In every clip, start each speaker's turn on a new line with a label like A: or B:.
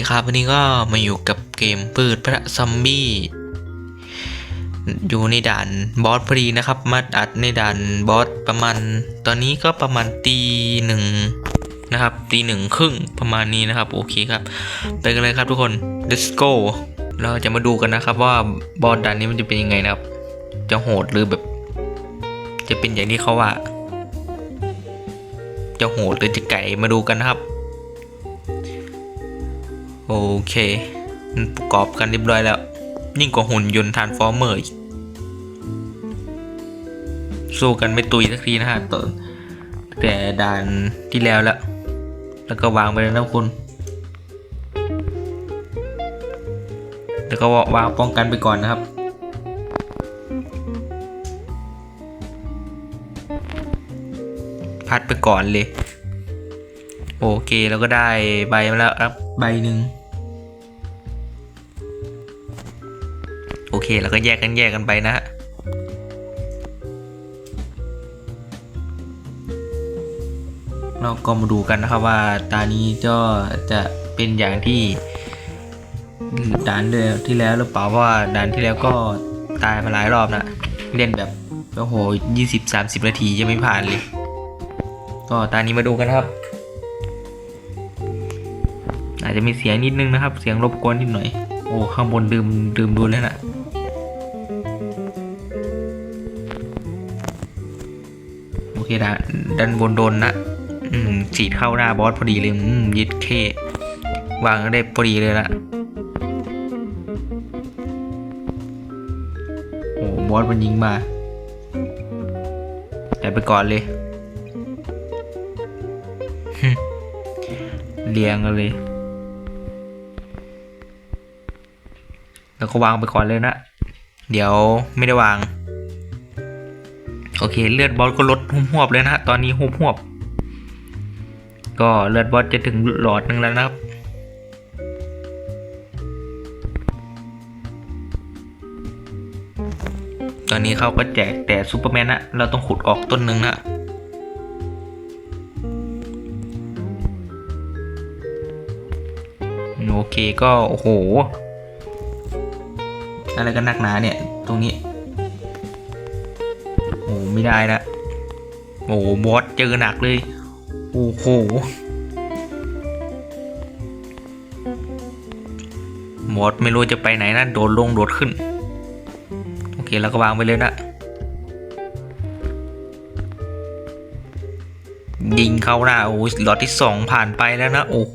A: ดีครับวันนี้ก็มาอยู่กับเกมปืดพระซอมบี้อยู่ในด่านบอสพอดีนะครับ มาอัดในด่านบอสประมาณ ตอนนี้ก็ประมาณตีหนึ่งนะครับตีหนึ่งครึ่งประมาณนี้นะครับ โอเคครับ ไปกันเลยครับทุกคน let's go เราจะมาดูกันนะครับ ว่าบอสด่านนี้มันจะเป็นยังไงนะครับ จะโหดหรือแบบ จะเป็นอย่างที่เขาว่า จะโหดหรือจะไก่มาดูกันนะครับ โอเค มันประกอบกันเรียบร้อยแล้ว ยิ่งกว่าหุ่นยนต์ทานฟอร์เมอร์อีกสู้กันไม่ตุยสักทีนะฮะตอนแต่ด่านที่แล้วแล้ว แล้วก็วางไปแล้วนะคุณ แล้วก็วางป้องกันไปก่อนนะครับพัดไปก่อนเลย โอเค แล้วก็ได้ใบมาแล้วครับ ใบหนึ่ง เคแล้วก็แยกกันแยกกันไปนะฮะเราก็มาดูกันนะครับว่าตานี้ก็จะเป็นอย่างที่ด่านเดิมที่แล้วหรือเปล่าว่าด่านที่แล้วก็ตายมาหลายรอบนะเล่นแบบโอ้โหยี่สิบสามสิบนาทียังไม่ผ่านเลย ก็ตานี้มาดูกันครับ อาจจะมีเสียงนิดนึงนะครับ เสียงรบกวนนิดหน่อย โอ้ข้างบนดื่มดื่มดูแล้วนะ โอเคด้านด้านบนโดนนะอืมฉีดเข้าหน้าบอสพอดีเลยอืมยิดเควางได้พอดีเลยละโอ้บอสมันยิงมาแต่ไปก่อนเลยเรียงกันเลย แล้วก็วางไปก่อนเลยนะ เดี๋ยวไม่ได้วาง โอเค เลือดบอสก็ลดหุ่มหวบเลยนะตอนนี้หุ่มหวบก็เลือดบอสจะถึงหลอดหนึ่งแล้วนะครับ ตอนนี้เขาก็แจกแต่ซูเปอร์แมนนะเราต้องขุดออกต้นหนึ่งนะโอเคก็ โอ้โห อะไรกันนักหนาเนี่ย ตรงนี้ ไม่ได้ละโอ้บอสเจอหนักเลย โอ้โหบอสไม่รู้จะไปไหนนะโดดลงโดดขึ้น โอเคแล้วก็วางไปเลยนะ ยิงเข้าหน้า โอ้หลอดที่สองผ่านไปแล้วนะ โอ้โห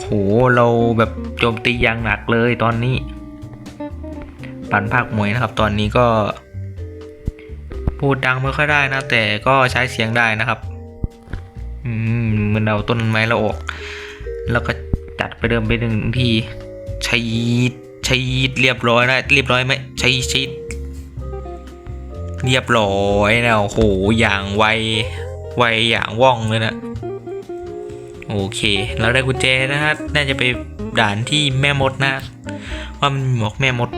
A: โหเราแบบโจมตีอย่างหนักเลยตอนนี้ ปั่นภาคมวยนะครับ ตอนนี้ก็ พูดดังไม่ค่อยได้นะ แต่ก็ใช้เสียงได้นะครับ อืมมันเอาต้นไม้เราออก แล้วก็จัดไปเดิมไปหนึ่งทีใช้ใช้เรียบร้อยนะเรียบร้อยไหมใช้ใช้เรียบร้อยนะโอ้โหอย่างไวไวอย่างว่องเลยนะโอเค เราได้กุญแจนะฮะน่าจะไปด่านที่แม่มดนะ ว่ามันหมวกแม่มด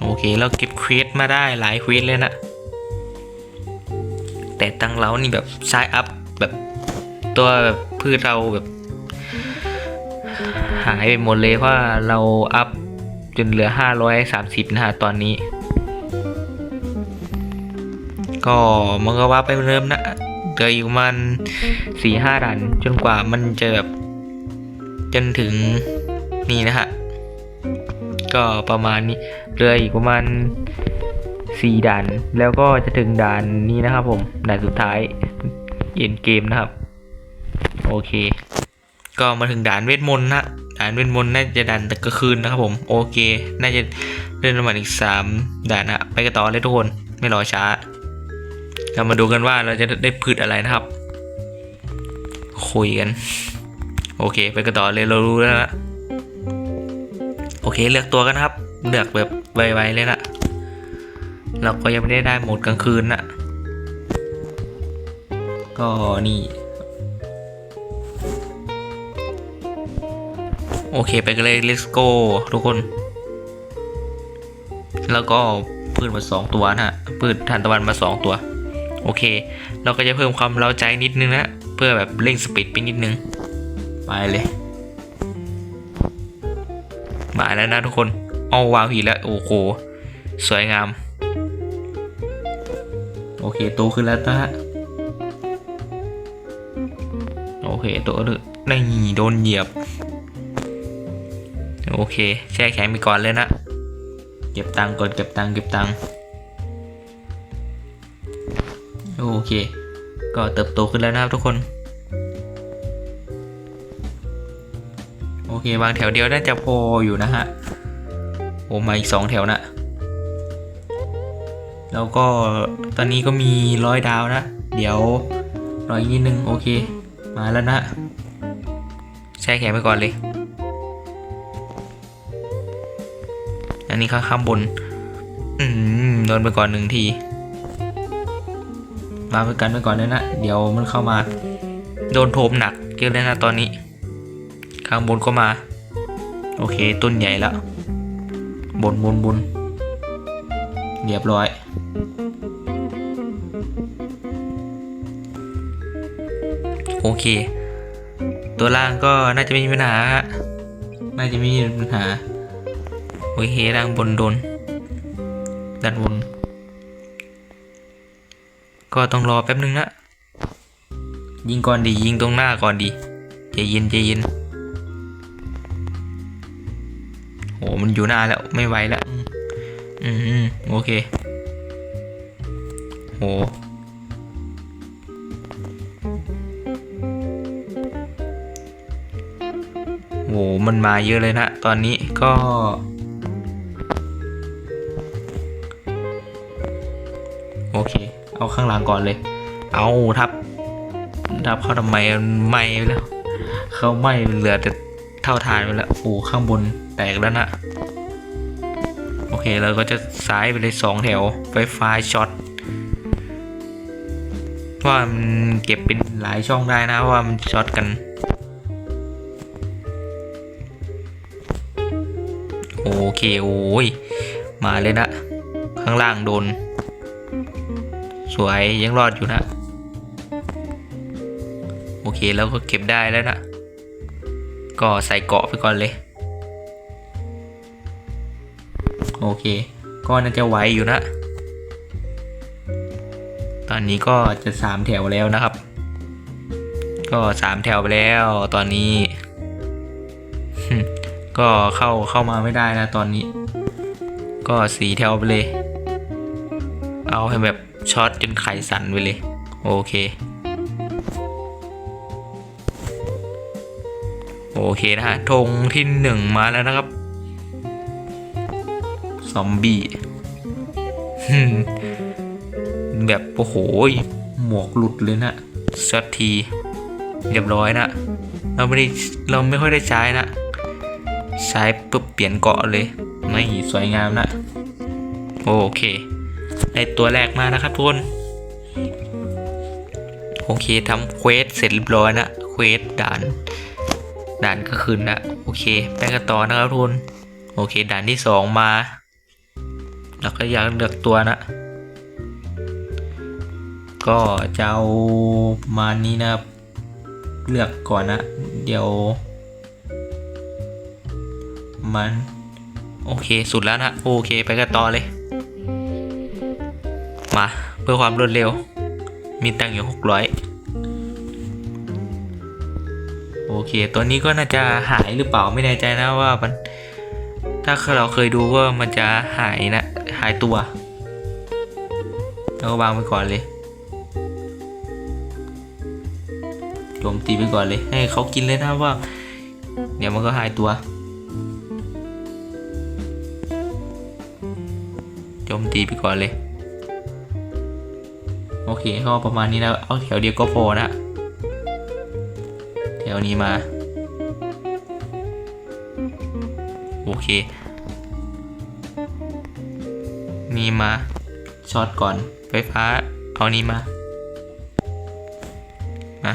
A: โอเค เราเก็บเควสมาได้หลายเควสเลยนะ แต่ตังเรานี่แบบใช้อัพแบบตัวแบบพืชเราแบบ หายไปหมดเลยเพราะว่าเราอัพจนเหลือ 530 นะฮะตอนนี้ ก็มันก็ว่าไปเริ่มนะเหลืออยู่มันสี่ห้าด่านจนกว่ามันจะแบบจนถึงนี่นะฮะ ก็ประมาณนี้เหลืออีกประมาณ สี่ด่าน แล้วก็จะถึงด่านนี้นะครับผมด่านสุดท้ายเย็นเกมนะครับ โอเค ก็มาถึงด่านเวทมนต์นะด่านเวทมนต์น่าจะด่านแต่กลางคืนนะครับผม โอเค น่าจะเล่นประมาณอีกสามด่านนะไปกันต่อเลยทุกคนไม่รอช้าเรามาดูกันว่าเราจะได้พืชอะไรนะครับ คุยกัน โอเค ไปกันต่อเลยเรารู้แล้วนะโอเคเลือกตัวกันครับ เลือกแบบไวๆเลยนะ เราก็ยังไม่ได้ได้โหมดกลางคืนนะก็นี่ โอเคไปกันเลย let's go ทุกคน แล้วก็พืชมาสองตัวนะฮะพืชทานตะวันมาสองตัว โอเค เราก็จะเพิ่มความเร้าใจนิดนึงนะ เพื่อแบบเร่งสปีดไปนิดนึง ไปเลยมาแล้วนะทุกคนเอาวางผีแล้ว โอ้โห สวยงาม โอเคโตขึ้นแล้วนะฮะโอเคโตเลยนี่โดนเหยียบ โอเค แช่แข็งไปก่อนเลยนะเก็บตังค์ก่อนเก็บตังค์เก็บตังค์โอเค ก็เติบโตขึ้นแล้วนะครับทุกคน โอเควางแถวเดียวน่าจะพออยู่นะฮะโอ้มาอีกสองแถวนะ แล้วก็ตอนนี้ก็มีร้อยดาวนะ เดี๋ยวรออีกนิดนึงโอเค มาแล้วนะแช่แข็งไปก่อนเลย อันนี้ข้างข้างบน อืมโดนไปก่อนหนึ่งที มาไปกันไปก่อนเลยนะ เดี๋ยวมันเข้ามา โดนโถมหนักเยอะเลยนะตอนนี้ ข้างบนก็มา โอเคต้นใหญ่แล้วบนบนบนเรียบร้อย โอเค ตัวล่างก็น่าจะไม่มีปัญหา น่าจะไม่มีปัญหา โอเคล่างบนโดนด้านบน ก็ต้องรอแป๊บนึงนะยิงก่อนดียิงตรงหน้าก่อนดีใจเย็นใจเย็นโหมันอยู่หน้าแล้วไม่ไหวแล้ว อืมอืมโอเคโห หมันมาเยอะเลยนะตอนนี้ก็ โอเค เอาข้างหลังก่อนเลย เอาทับ ทับเขาทำไมไหม้ไปแล้ว เขาไหม้เหลือแต่เท่าทานไปแล้วโอ้ข้างบนแตกแล้วนะโอเคเราก็จะซ้ายไปเลยสองแถวไฟฟ้าช็อตว่ามันเก็บเป็นหลายช่องได้นะว่ามันช็อตกัน โอเคโอ้ยมาเลยนะข้างล่างโดน สวยยังรอดอยู่นะ โอเคแล้วก็เก็บได้แล้วนะ ก็ใส่เกาะไปก่อนเลย โอเค ก็น่าจะไหวอยู่นะ ตอนนี้ก็จะสามแถวแล้วนะครับ ก็สามแถวไปแล้วตอนนี้ ก็เข้าเข้ามาไม่ได้นะตอนนี้ ก็สีแถวไปเลย เอาให้แบบช็อตจนไข่สั่นไปเลย โอเค โอเคนะฮะธงที่หนึ่งมาแล้วนะครับ ซอมบี้แบบโอ้โหหมวกหลุดเลยนะช็อตทีเรียบร้อยนะ เราไม่ได้เราไม่ค่อยได้ใช้นะ ใช้ปุ๊บเปลี่ยนเกาะเลย ไม่สวยงามนะ โอเค ได้ตัวแรกมานะครับทุกคน โอเคทำเควสเสร็จเรียบร้อยนะเควสด่านด่านก็คืนนะโอเคไปกันต่อนะครับทุกคน โอเค ด่านที่สองมาแล้วก็อยากเลือกตัวนะ ก็จะเอาประมาณนี้นะเลือกก่อนนะ เดี๋ยว มัน โอเคสุดแล้วนะ โอเคไปกันต่อเลย มาเพื่อความรวดเร็ว มีตังอยู่หกร้อยโอเค ตัวนี้ก็น่าจะหายหรือเปล่าไม่แน่ใจนะว่ามัน ถ้าเราเคยดูว่ามันจะหายนะ หายตัวแล้วก็วางไปก่อนเลยโจมตีไปก่อนเลย ให้เขากินเลยนะว่า เดี๋ยวมันก็หายตัว ตีไปก่อนเลย โอเคก็ประมาณนี้นะเอาแถวเดียวก็พอนะแถวนี้มา โอเค นี่มาช็อตก่อนไฟฟ้าเอานี้มานะ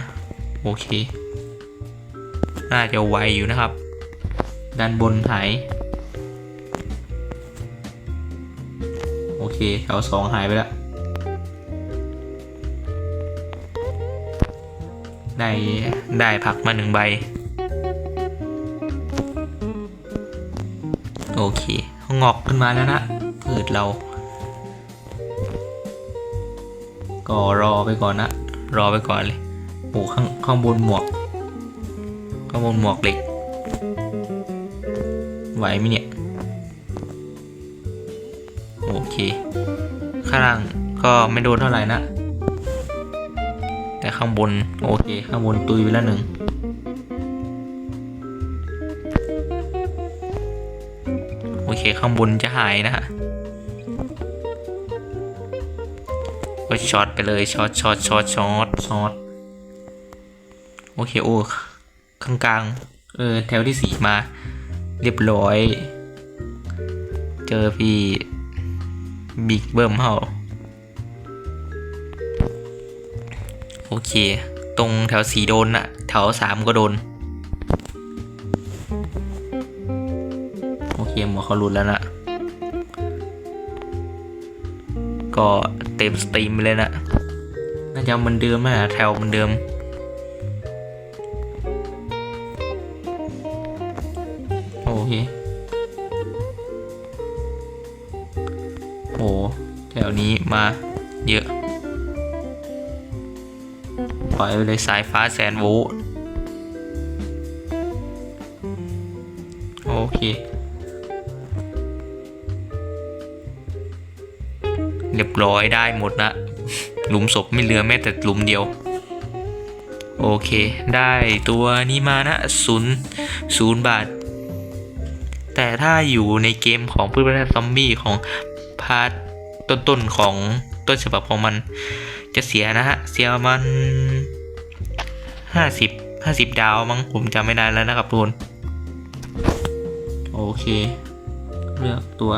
A: โอเค น่าจะไวอยู่นะครับ ด้านบนหาย แถวสองหายไปแล้วได้ได้ผักมาหนึ่งใบ โอเค งอกขึ้นมาแล้วนะพืชเรา ก็รอไปก่อนนะ รอไปก่อนเลยโอ้ข้างข้างบนหมวก ข้างบนหมวกเหล็ก ไหวไหมเนี่ย ข้างล่างก็ไม่โดนเท่าไหร่นะ แต่ข้างบนโอเค ข้างบนตุยไปแล้วหนึ่งโอเค ข้างบนจะหายนะฮะก็ช็อตไปเลยช็อตช็อตช็อตช็อตช็อตโอเคโอ้ข้างกลางเออแถวที่สี่มา เรียบร้อย เจอพี่ บิ๊กเบิ้มเฮาโอเค ตรงแถวสีโดนอะแถวสามก็โดน โอเคหมอเขาหลุดแล้วนะก็เต็มสตรีมไปเลยนะน่าจะเหมันเดิมนะแถวเหมันเดิม ถวนี้มาเยอะ ปล่อยไปเลยสายฟ้าแสนโวลต์โอเคเรียบร้อยได้หมดนะหลุมศพไม่เหลือแม้แต่หลุมเดียว โอเค ได้ตัวนี้มานะศูนย์ศูนย์บาท แต่ถ้าอยู่ในเกมของพืชพันธุ์ซอมบี้ของพาร์ท ต้นๆของต้นฉบับของมัน จะเสียนะฮะ เสียประมันห้าสิบห้าสิบดาวมั้งผมจำไม่ได้แล้วนะครับทุกคนโอเค เลือกตัว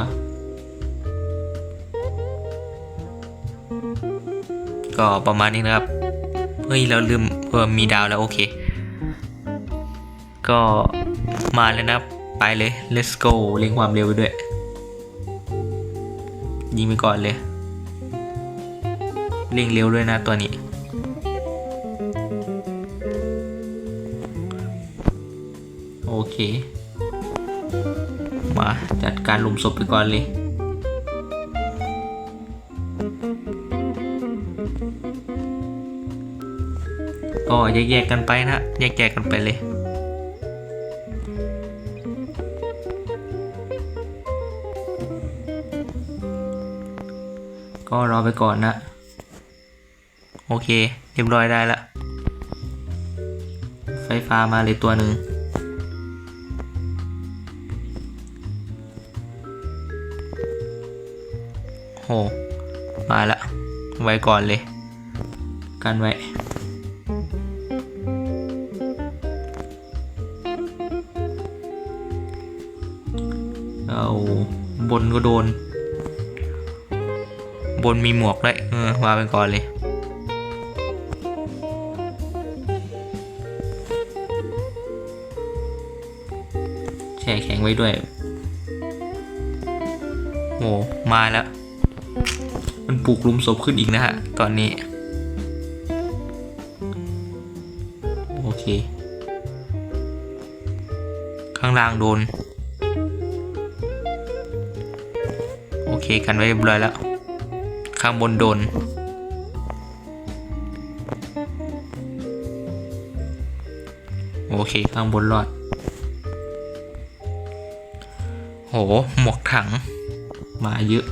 A: ก็ประมาณนี้นะครับ เฮ้ย เราลืมเออมีดาวแล้วโอเค ก็มาเลยนะครับ ไปเลย let's go เร่งความเร็วไปด้วย ยิงไปก่อนเลยเร่งเร็วด้วยนะตัวนี้โอเค มาจัดการหลุมศพไปก่อนเลยก็แยกๆกันไปนะแยกๆกันไปเลย ก็รอไปก่อนนะ โอเค เรียบร้อยได้ละ ไฟฟ้ามาเลยตัวหนึ่งโห มาละ ไว้ก่อนเลย กันไว้เอาบนก็โดน บนมีหมวกด้วยเออวางไปก่อนเลย แช่แข็งไว้ด้วยโอ้มาแล้ว มันปลูกลุมศพขึ้นอีกนะฮะ ตอนนี้ โอเค ข้างล่างโดน โอเคกันไว้เรียบร้อยแล้ว ข้างบนโดน โอเค ข้างบนรอด โห หมวกถัง มาเยอะ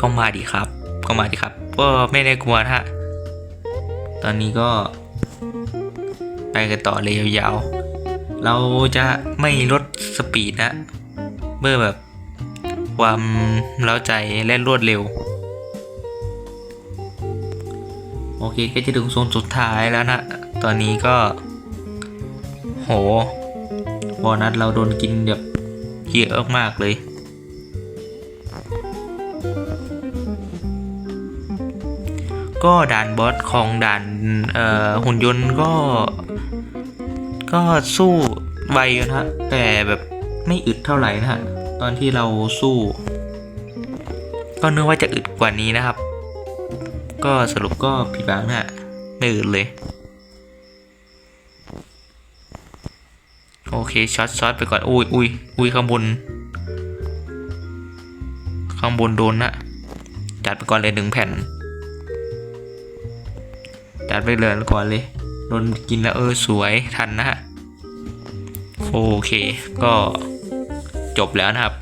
A: ก็มาดีครับ ก็มาดีครับ ก็ไม่ได้กลัวฮะ ตอนนี้ก็ ไปกันต่อเลยยาวๆ เราจะไม่ลดสปีดนะเมื่อแบบความเล้าใจและรวดเร็ว โอเคก็จะถึงโซนสุดท้ายแล้วนะ ตอนนี้ก็ โหบอนัสเราโดนกินแบบเยอะมากเลยก็ด่านบอสของด่านหุ่นยนต์ก็ ก็สู้ไวนะฮะ แต่แบบไม่อึดเท่าไหร่นะฮะ ตอนที่เราสู้ ก็นึกว่าจะอึดกว่านี้นะครับ ก็สรุปก็ผิดหวังนะฮะหนืดเลย โอเคช็อตช็อตไปก่อน อุ้ยอุ้ยอุ้ยข้างบน ข้างบนโดนนะจัดไปก่อนเลยหนึ่งแผ่น จัดไปเลยก่อนเลย โดนกินแล้วเออสวยทันนะฮะโอเค ก็จบแล้วนะครับ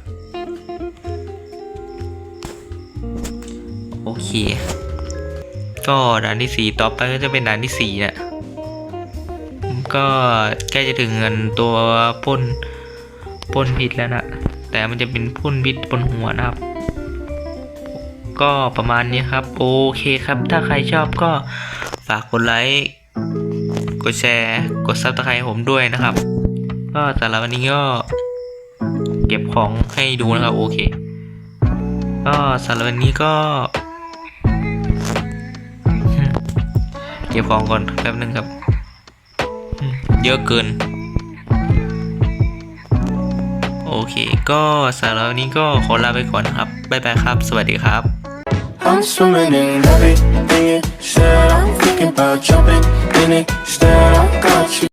A: โอเค ก็ด่านที่สี่ต่อไปก็จะเป็นด่านที่สี่นะก็ใกล้จะถึงเงินตัวพ่นพ่นพิษแล้วนะแต่มันจะเป็นพ่นพิษบนหัวนะครับ ก็ประมาณนี้ครับ โอเคครับ ถ้าใครชอบก็ฝากกดไลค์ กดแชร์ กดซับสไครต์ผมด้วยนะครับ ก็สำหรับวันนี้ก็เก็บของให้ดูนะครับ โอเค ก็สำหรับวันนี้ก็ เก็บของก่อนแป๊บนึงครับ เยอะเกิน โอเค ก็สำหรับวันนี้ก็ขอลาไปก่อนครับ บ๊ายบายครับ สวัสดีครับ
B: I'm swimming in everything you said. I'm thinking about jumping beni. İşte kaç